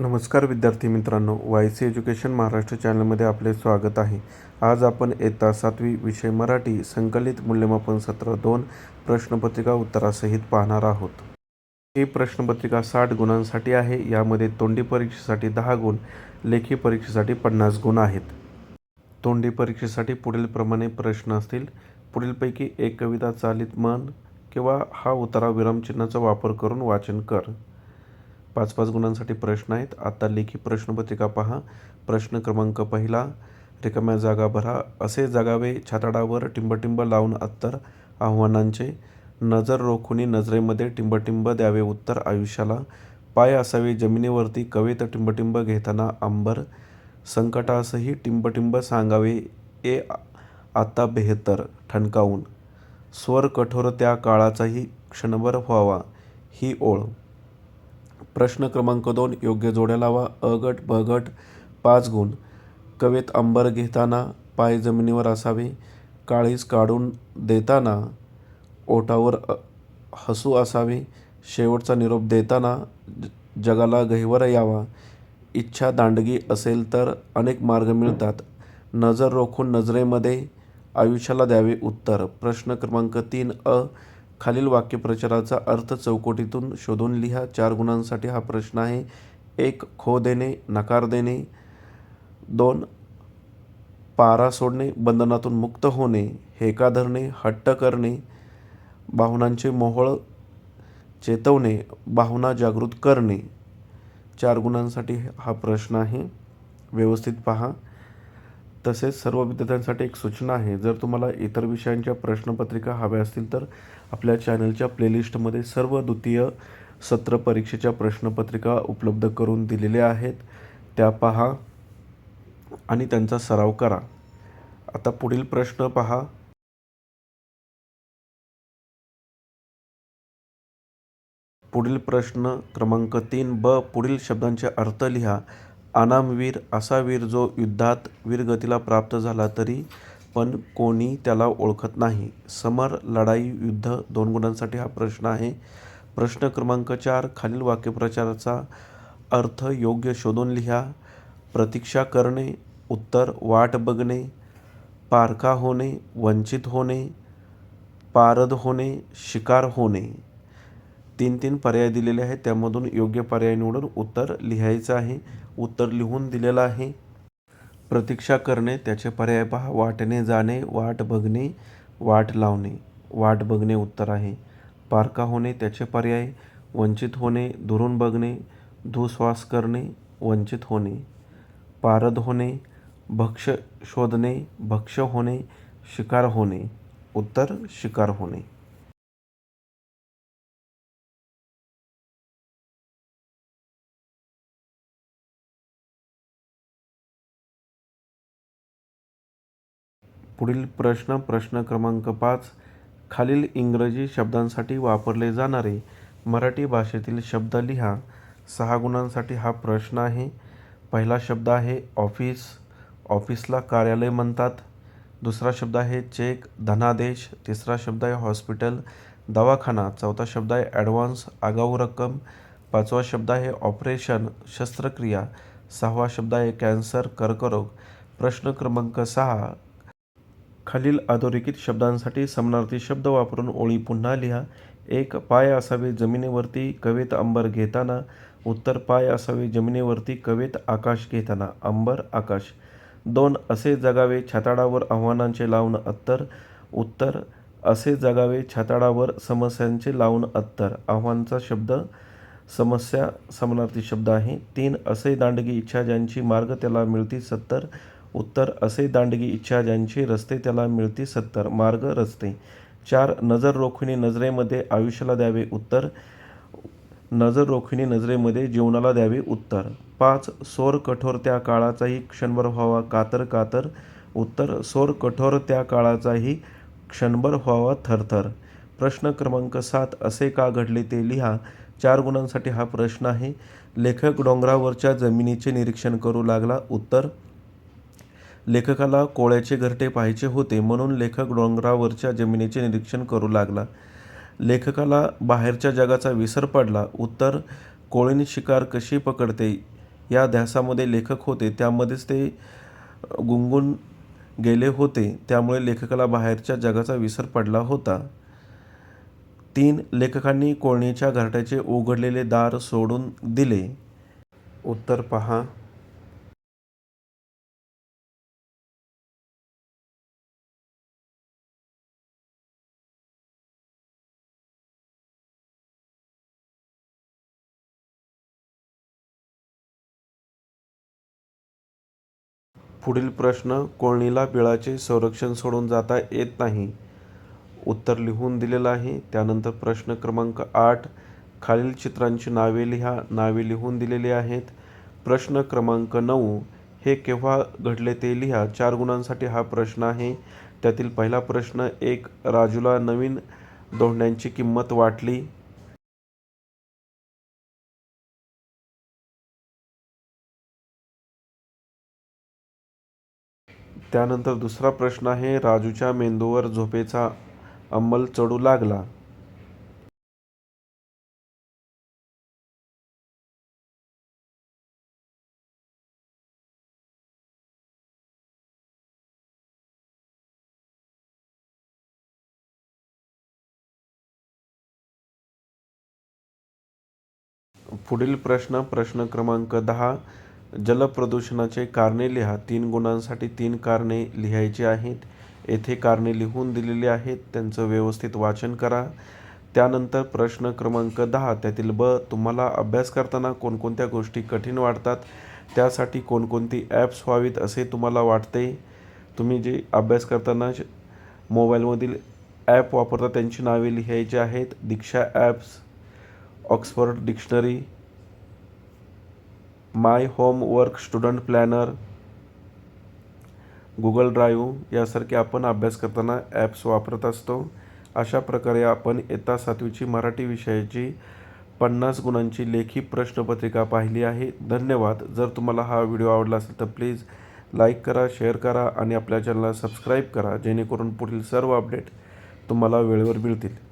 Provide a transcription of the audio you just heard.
नमस्कार विद्यार्थी मित्रांनो वाय सी एज्युकेशन महाराष्ट्र चॅनलमध्ये आपले स्वागत आहे. आज आपण येता सातवी विषय मराठी संकलित मूल्यमापन सत्र दोन प्रश्नपत्रिका उत्तरासहित पाहणार आहोत. ही प्रश्नपत्रिका साठ गुणांसाठी आहे यामध्ये तोंडी परीक्षेसाठी दहा गुण लेखी परीक्षेसाठी पन्नास गुण आहेत. तोंडी परीक्षेसाठी पुढीलप्रमाणे प्रश्न असतील. पुढीलपैकी एक कविता चालित मन किंवा हा उतारा विरामचिन्हाचा वापर करून वाचन कर. पाच पाच गुणांसाठी प्रश्न आहेत. आता लेखी प्रश्नपत्रिका पहा. प्रश्न क्रमांक पहिला रिकाम्या जागा भरा. असे जागावे छाताडावर टिंबटिंब लावून अत्तर आव्हानांचे. नजर रोखुनी नजरेमध्ये टिंबटिंब द्यावे उत्तर आयुष्याला. पाय असावे जमिनीवरती कवेत टिंबटिंब घेताना आंबर संकटासही टिंबटिंब सांगावे ए आता बेहतर ठणकावून. स्वर कठोर त्या काळाचाही क्षणभर व्हावा ही ओळ. प्रश्न क्रमांक दोन योग्य जोड्या लावा. अ गट गट पाच गुण. कवेत अंबर घेताना पाय जमिनीवर असावे. काळीज काढून देताना ओठावर हसू असावे. शेवटचा निरोप देताना ज- जगाला गहिवर यावा. इच्छा दांडगी असेल तर अनेक मार्ग मिळतात. नजर रोखून नजरेमध्ये आयुष्याला द्यावे उत्तर. प्रश्न क्रमांक तीन अ खालील वाक्यप्रचाराचा अर्थ चौकटीतून शोधून लिहा. चार गुणांसाठी हा प्रश्न आहे. एक खो देणे नकार देणे. दोन पारा सोडणे बंधनातून मुक्त होणे हेका धरणे हट्ट करणे. भावनांचे मोहळ चेतवणे भावना जागृत करणे. चार गुणांसाठी हा प्रश्न आहे. व्यवस्थित पहा. तसेच सर्व विद्यार्थ्यांसाठी एक सूचना आहे. जर तुम्हाला इतर विषयांच्या प्रश्नपत्रिका हव्या असतील तर आपल्या चॅनलच्या प्लेलिस्टमध्ये सर्व द्वितीय सत्र परीक्षेच्या प्रश्नपत्रिका उपलब्ध करून दिलेल्या आहेत. त्या पहा आणि त्यांचा सराव करा. आता पुढील प्रश्न पहा. पुढील प्रश्न क्रमांक तीन ब पुढील शब्दांचे अर्थ लिहा. अनामवीर असा वीर जो युद्धात वीरगतीला प्राप्त झाला तरी पण कोणी त्याला ओळखत नाही. समर लढाई युद्ध दोन गुणांसाठी हा प्रश्न आहे. प्रश्न क्रमांक चार खालील वाक्यप्रचाराचा अर्थ योग्य शोधून लिहा. प्रतीक्षा करणे उत्तर वाट बघणे पारखा होणे वंचित होणे पारद होणे शिकार होणे. तीन तीन पर्याय दिलेले आहेत. त्यामधून योग्य पर्याय निवडून उत्तर लिहायचं आहे. उत्तर लिहून दिलेलं आहे. प्रतीक्षा करणे त्याचे पर्याय पहा. वाटणे जाणे वाट बघणे वाट लावणे. वाट बघणे उत्तर आहे. पारका होणे त्याचे पर्याय. वंचित होणे दुरून बघणे. धुश्वास करणे वंचित होणे. पारद होणे भक्ष शोधणे भक्ष होणे शिकार होणे. उत्तर शिकार होणे. पुढील प्रश्न प्रश्न क्रमांक पाच खालील इंग्रजी शब्दांसाठी वापरले जाणारे मराठी भाषेतील शब्द लिहा. सहा गुणांसाठी हा प्रश्न आहे. पहिला शब्द आहे ऑफिस. ऑफिसला कार्यालय म्हणतात. दुसरा शब्द आहे चेक धनादेश. तिसरा शब्द आहे हॉस्पिटल दवाखाना. चौथा शब्द आहे ॲडव्हान्स आगाऊ रक्कम. पाचवा शब्द आहे ऑपरेशन शस्त्रक्रिया. सहावा शब्द आहे कॅन्सर कर्करोग. प्रश्न क्रमांक सहा खालील अधोरेखित शब्दांसाठी समानार्थी शब्द वापरून ओळी पुन्हा लिहा. एक पाय असावे जमिनीवरती कवेत अंबर घेताना. उत्तर पाय असावे जमिनीवरती कवेत आकाश घेताना. अंबर आकाश. दोन असे जगावे छाताडावर आव्हानांचे लावून अत्तर. उत्तर असे जगावे छाताडावर समस्यांचे लावून अत्तर. आव्हानचा शब्द समस्या समानार्थी शब्द आहे. तीन असे दांडगी इच्छा ज्यांची मार्ग त्याला मिळती सत्तर. उत्तर असे दांडगी इच्छा ज्यांची रस्ते त्याला मिळती सत्तर. मार्ग रस्ते. चार नजर रोखणी नजरेमध्ये आयुष्याला द्यावे उत्तर. नजर रोखणी नजरेमध्ये जीवनाला द्यावे उत्तर. पाच सोर कठोर त्या काळाचाही क्षणभर व्हावा कातर कातर. उत्तर सोर कठोर त्या काळाचाही क्षणभर व्हावा थरथर. प्रश्न क्रमांक सात असे का घडले ते लिहा. चार गुणांसाठी हा प्रश्न आहे. लेखक डोंगरावरच्या जमिनीचे निरीक्षण करू लागला. उत्तर लेखकाला कोळ्याचे घरटे पाहायचे होते म्हणून लेखक डोंगरावरच्या जमिनीचे निरीक्षण करू लागला. लेखकाला बाहेरच्या जगाचा विसर पडला. उत्तर कोळीन शिकार कशी पकडते या ध्यासामध्ये लेखक होते. त्यामध्येच ते गुंगून गेले होते. त्यामुळे लेखकाला बाहेरच्या जगाचा विसर पडला होता. तीन लेखकांनी कोळणीच्या घरट्याचे उघडलेले दार सोडून दिले. उत्तर पहा पुढील प्रश्न कोळणीला बिळाचे संरक्षण सोडून जाता येत नाही. उत्तर लिहून दिलेलं आहे. त्यानंतर प्रश्न क्रमांक आठ खालील चित्रांची नावे लिहा. नावे लिहून दिलेली आहेत. प्रश्न क्रमांक नऊ हे केव्हा घडले ते लिहा. चार गुणांसाठी हा प्रश्न आहे. त्यातील पहिला प्रश्न एक राजूला नवीन दोंड्यांची किंमत वाटली. त्यानंतर दुसरा प्रश्न आहे राजूच्या मेंदूवर झोपेचा अंमल चढू लागला. पुढील प्रश्न प्रश्न क्रमांक दहा. जलप्रदूषणाचे कारणे लिहा. तीन गुणांसाठी तीन कारणे लिहायची आहेत. येथे कारणे लिहून दिलेली आहेत. त्यांचं व्यवस्थित वाचन करा. त्यानंतर प्रश्न क्रमांक दहा. त्यातील ब तुम्हाला अभ्यास करताना कोणकोणत्या गोष्टी कठीण वाटतात? त्यासाठी कोणकोणती ॲप्स व्हावीत असे तुम्हाला वाटते? तुम्ही जे अभ्यास करताना मोबाईलमधील ॲप वापरता त्यांची नावे लिहायची आहेत. Diksha apps Oxford dictionary my homework student planner Google drive यासारखे आपण अभ्यास करताना ॲप्स वापरत असतो. अशा प्रकारे आपण इयत्ता सातवीची मराठी विषयाची पन्नास गुणांची लेखी प्रश्नपत्रिका पाहिली आहे. धन्यवाद. जर तुम्हाला हा व्हिडिओ आवडला असेल तर प्लीज लाईक करा शेअर करा आणि आपल्या चॅनलला सबस्क्राईब करा जेणेकरून पुढील सर्व अपडेट तुम्हाला वेळेवर मिळतील.